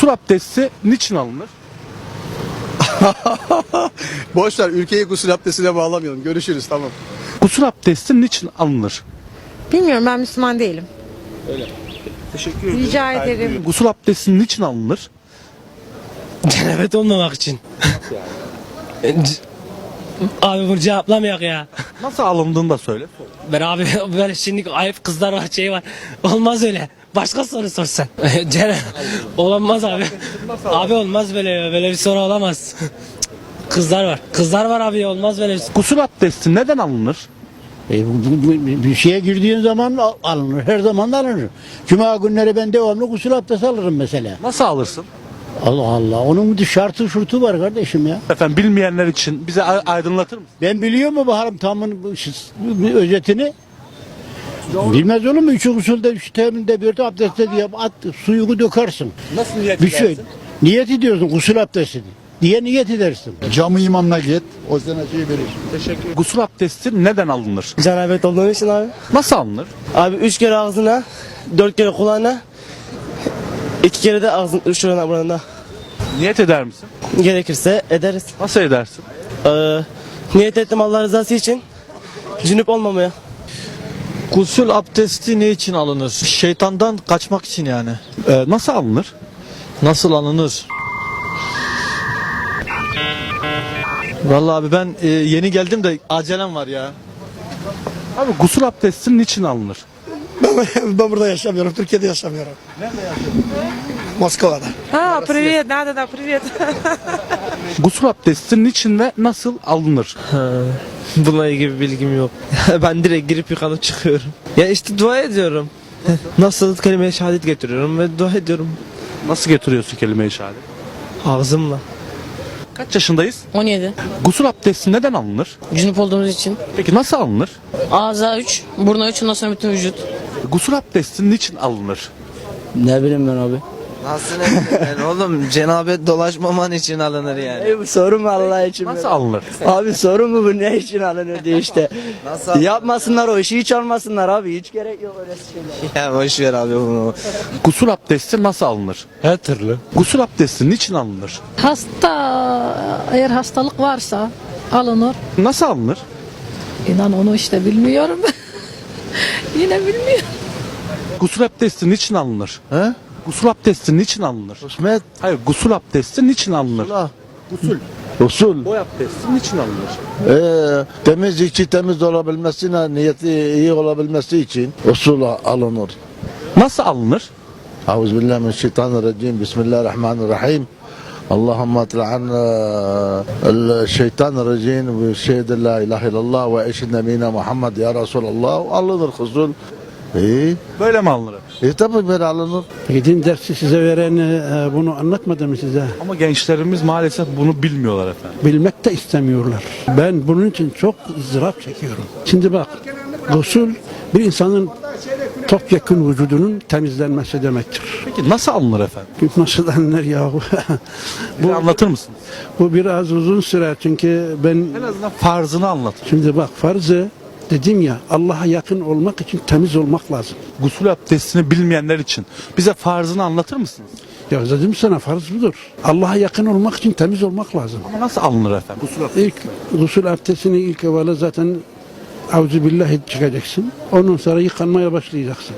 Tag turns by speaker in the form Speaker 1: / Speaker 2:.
Speaker 1: Gusül abdesti niçin alınır?
Speaker 2: Boş ver ülkeyi gusül abdestine bağlamayalım. Görüşürüz tamam.
Speaker 1: Gusül abdesti niçin alınır?
Speaker 3: Bilmiyorum ben Müslüman değilim.
Speaker 1: Teşekkür ederim.
Speaker 3: Rica ederim.
Speaker 1: Gusül abdesti niçin alınır?
Speaker 4: Cenabet olmamak için. abi bunu cevaplamayak ya.
Speaker 1: Nasıl alındığını da söyle.
Speaker 4: Ben abi böyle şimdi ayıp kızlar var şey var. Olmaz öyle. Başka soru sorsan. Cene olamaz abi. Abi olmaz böyle ya. Böyle bir soru olamaz. Kızlar var. Kızlar var abi olmaz böyle bir
Speaker 1: Gusül abdesti neden alınır?
Speaker 5: E, bu- bu- bu- bir şeye girdiğin zaman al- alınır. Her zaman da alınır. Cuma günleri ben devamlı gusül abdesti alırım mesela.
Speaker 1: Nasıl alırsın?
Speaker 5: Allah Allah. Onun bir şartı şurtu var kardeşim ya.
Speaker 1: Efendim bilmeyenler için bize ay- aydınlatır mısın?
Speaker 5: Ben biliyor mu Baharım Tam'ın bu şi- bu özetini? Bilmez olur mu? Üçü usulde, üç teminde bir de abdestte diye at, suyu dökersin.
Speaker 1: Nasıl niyet
Speaker 5: Bir şey. Niyet ediyorsun gusül abdestini. Diye niyet edersin.
Speaker 6: Camı imamına git. O sana şey verir.
Speaker 1: Gusül abdesti neden alınır?
Speaker 7: Cenabet olduğun için abi.
Speaker 1: Nasıl alınır?
Speaker 7: Abi üç kere ağzına, dört kere kulağına, iki kere de ağzın şurana burana.
Speaker 1: Niyet eder misin?
Speaker 7: Gerekirse ederiz.
Speaker 1: Nasıl edersin?
Speaker 7: Ee, niyet ettim Allah rızası için. Cünüp olmamaya.
Speaker 8: Gusül abdesti ne için alınır? Şeytandan kaçmak için yani.
Speaker 1: Ee, nasıl alınır?
Speaker 8: Nasıl alınır? Vallahi abi ben e, yeni geldim de acelem var ya.
Speaker 1: Abi gusül abdesti niçin alınır?
Speaker 9: Ben burada yaşamıyorum. Türkiye'de yaşamıyorum. Nerede yaşıyorsun? Moskova'da.
Speaker 3: Ha, привет, да, да, да, привет.
Speaker 1: Gusül abdesti niçin ve nasıl alınır?
Speaker 8: Bununla ilgili bir bilgim yok. ben direkt girip yıkanıp çıkıyorum. Ya işte dua ediyorum. Nasıl kelime-i şehadet getiriyorum ve dua ediyorum
Speaker 1: Nasıl getiriyorsun kelime-i şehadet?
Speaker 8: ağzımla.
Speaker 1: Kaç yaşındayız?
Speaker 10: 17.
Speaker 1: Gusül abdesti neden alınır?
Speaker 10: Cünüp olduğumuz için.
Speaker 1: Peki nasıl alınır?
Speaker 10: Ağza 3, buruna 3, ondan sonra bütün vücut.
Speaker 1: Gusül abdesti niçin alınır?
Speaker 5: Ne bileyim ben abi.
Speaker 8: Nasıl yani oğlum cenabet dolaşmaman için alınır yani.
Speaker 5: bu soru mu Allah için?
Speaker 1: Nasıl alınır?
Speaker 5: Abi soru mu bu ne için alınır diye işte.
Speaker 8: Nasıl
Speaker 5: Yapmasınlar o işi hiç almasınlar abi. Hiç gerek yok öyle şeyler.
Speaker 8: Ya boş ver abi bunu.
Speaker 1: Gusül abdesti nasıl alınır?
Speaker 8: Her türlü.
Speaker 1: Gusül abdesti niçin alınır?
Speaker 11: Hasta eğer hastalık varsa alınır.
Speaker 1: Nasıl alınır?
Speaker 11: İnan onu işte bilmiyorum. Yine bilmiyorum.
Speaker 1: Gusül abdesti niçin alınır?
Speaker 6: He?
Speaker 1: Gusül abdesti niçin alınır?
Speaker 6: İsmet.
Speaker 1: Hayır, gusül abdesti niçin alınır?
Speaker 6: Usul.
Speaker 1: Boy abdesti niçin alınır?
Speaker 6: Ee, temiz içi temiz olabilmesine, niyeti iyi olabilmesi için usul alınır.
Speaker 1: Nasıl alınır?
Speaker 6: Euzubillahimineşşeytanirracim. Bismillahirrahmanirrahim. اللهم اطلع عنا الشيطان الرجيم وشهد لا اله الا الله واشهد نبينا محمد يا رسول الله alınır husul. İyi.
Speaker 1: Böyle mi alınır?
Speaker 6: E tabi böyle alınır.
Speaker 5: Gidin dersi size veren e, bunu anlatmadı mı size?
Speaker 1: Ama gençlerimiz maalesef bunu bilmiyorlar efendim.
Speaker 5: Bilmek de istemiyorlar. Ben bunun için çok ızdırap çekiyorum. Şimdi bak, gusül bir insanın topyekun vücudunun temizlenmesi demektir.
Speaker 1: Peki nasıl alınır efendim?
Speaker 5: Nasıl denir yahu?
Speaker 1: Bu anlatır mısın?
Speaker 5: Bu biraz uzun sürer çünkü ben
Speaker 1: En azından farzını anlatır.
Speaker 5: şimdi bak farzı dedim ya Allah'a yakın olmak için temiz olmak lazım.
Speaker 1: Gusül abdestini bilmeyenler için bize farzını anlatır mısınız?
Speaker 5: Ya dedim sana farz budur. Allah'a yakın olmak için temiz olmak lazım.
Speaker 1: Ama nasıl alınır efendim? Gusül abdesti.
Speaker 5: İlk gusül abdestini ilk evvela zaten Auzu billahi çıkacaksın. Ondan sonra yıkanmaya başlayacaksın.